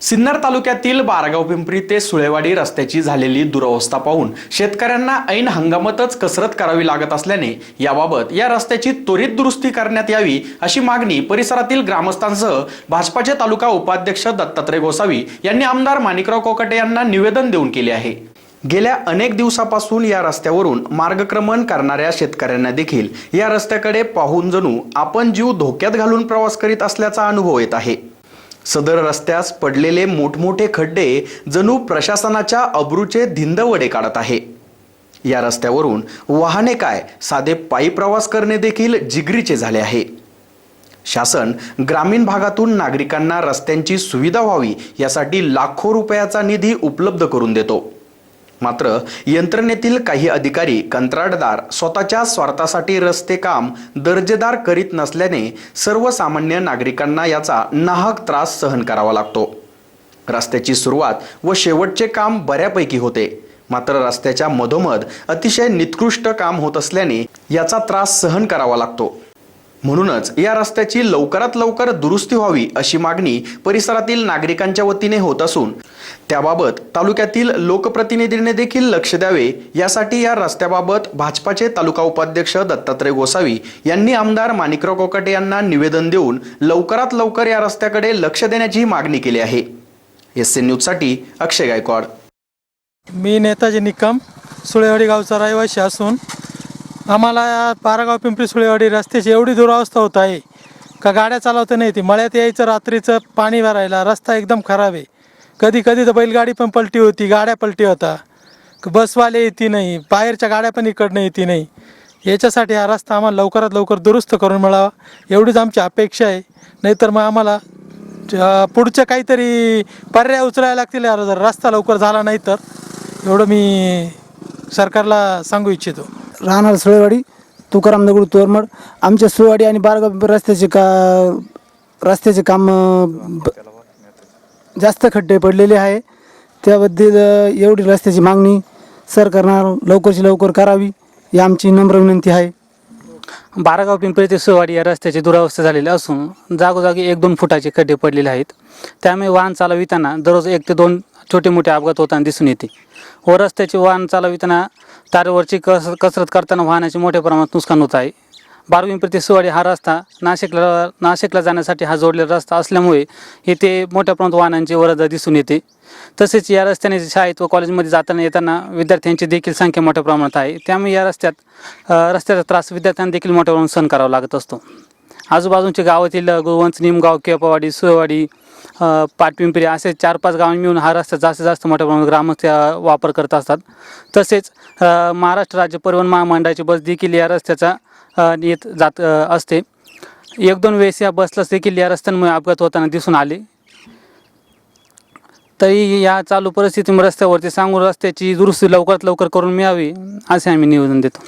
सिन्नर तालुक्यातील बारगाव पिंपरी ते सुळेवाडी रस्त्याची झालेली दुरवस्था पाहून शेतकऱ्यांना ऐन हंगामातच कसरत करावी लागत असल्याने याबाबत या रस्त्याची त्वरित दुरुस्ती करण्यात यावी अशी मागणी परिसरातील ग्रामस्थांसह भाजपाचे तालुका उपाध्यक्ष दत्तात्रय गोसावी यांनी आमदार माणिकराव कोकटे यांना निवेदन देऊन केले आहे. गेल्या अनेक दिवसापासून या रस्त्यावरून मार्गक्रमण करणाऱ्या शेतकऱ्यांना देखील या रस्त्याकडे पाहून जणू आपण जीव धोक्यात घालून प्रवास करीत असल्याचा अनुभव येत आहे. सदर रस्त्यास पडलेले मोठमोठे खड्डे जणू प्रशासनाच्या अब्रूचे धिंदवडे काढत आहे. या रस्त्यावरून वाहने काय साधे पायी प्रवास करणे देखील जिगरीचे झाले आहे. शासन ग्रामीण भागातून नागरिकांना रस्त्यांची सुविधा व्हावी यासाठी लाखो रुपयाचा निधी उपलब्ध करून देतो. मात्र यंत्रणेतील काही अधिकारी कंत्राटदार स्वतःच्या स्वार्थासाठी रस्ते काम दर्जेदार करीत नसल्याने सर्वसामान्य नागरिकांना याचा नाहक त्रास सहन करावा लागतो. रस्त्याची सुरुवात व शेवटचे काम बऱ्यापैकी होते. मात्र रस्त्याच्या मधोमध अतिशय निकृष्ट काम होत असल्याने याचा त्रास सहन करावा लागतो. म्हणूनच या रस्त्याची लवकरात लवकर दुरुस्ती व्हावी अशी मागणी परिसरातील नागरिकांच्या वतीने होत असून त्याबाबत तालुक्यातील लोकप्रतिनिधींनी देखील लक्ष द्यावे. यासाठी या रस्त्याबाबत भाजपाचे तालुका उपाध्यक्ष दत्तात्रय गोसावी यांनी आमदार माणिकराव कोकाटे यांना निवेदन देऊन लवकरात लवकर या रस्त्याकडे लक्ष देण्याची मागणी केली आहे. एस एन न्यूजसाठी अक्षय गायकवाड. मी नेताजी निकम सुळेवाडी गावचा रहिवासी असून आम्हाला या पारागाव पिंपरी सुळेवाडी रस्त्याची एवढी दुरावस्था होत आहे का? गाड्या चालवता नाही येते. मळ्यात यायचं रात्रीचं पाणी भरायला रस्ता एकदम खराब आहे. कधी कधी तर बैलगाडी पण पलटी होती गाड्या पलटी होता. बसवाले येते नाही बाहेरच्या गाड्या पण इकडनं येते नाही. याच्यासाठी हा रस्ता आम्हाला लवकरात लवकर दुरुस्त करून मिळावा एवढीच आमची अपेक्षा आहे. नाहीतर मग आम्हाला पुढच्या काहीतरी पर्याय उचलायला लागतील. यार जर रस्ता लवकर झाला नाही तर एवढं मी सरकारला सांगू इच्छितो. राहणार सुळेवाडी तुकाराम दगडू तोरमड आमच्या सुळेवाडी आणि बारगाव रस्त्याचे का रस्त्याचे काम ब- जास्त खड्डे पडलेले आहे. त्याबद्दल एवढी रस्त्याची मागणी सरकारनं लवकरची लवकर करावी ही आमची नम्र विनंती आहे. बारागाव पिंपरी ते सोवाडी या रस्त्याची दुरावस्था झालेली असून जागोजागी एक दोन फुटाचे खड्डे पडलेले आहेत. त्यामुळे वाहन चालविताना दररोज एक ते दोन छोटे मोठे अपघात होताना दिसून येते. व रस्त्याचे वाहन चालविताना तारेवरची कस कसरत करताना वाहनाचे मोठ्या प्रमाणात नुकसान होत आहे. बारा ते सुवाडी हा रस्ता नाशिकला नाशिकला जाण्यासाठी हा जोडलेला रस्ता असल्यामुळे येथे मोठ्या प्रमाणात वाहनांची वरद दिसून येते. तसेच या रस्त्याने शाळेत व कॉलेजमध्ये जाताना येताना विद्यार्थ्यांची देखील संख्या मोठ्या प्रमाणात आहे. त्यामुळे या रस्त्यात रस्त्याचा त्रास विद्यार्थ्यांना देखील मोठ्या प्रमाणात सहन करावा लागत असतो. आजूबाजूच्या गावातील गुरुवंच निमगाव केपावाडी सुवाडी पाटपिंपरी असे चार पाच गावांनी मिळून हा रस्ता जास्तीत जास्त मोठ्या प्रमाणात ग्रामस्थ वापर करत असतात. तसेच महाराष्ट्र राज्य परिवहन महामंडळाची बस देखील या रस्त्याचा येत जात असते. एक दोन वेळेस या बसला देखील या रस्त्यांमुळे अपघात होताना दिसून आले. तरी या चालू परिस्थितीमुळे रस्त्यावरती सांगून रस्त्याची दुरुस्ती लवकरात लवकर करून मिळावी असे आम्ही निवेदन देतो.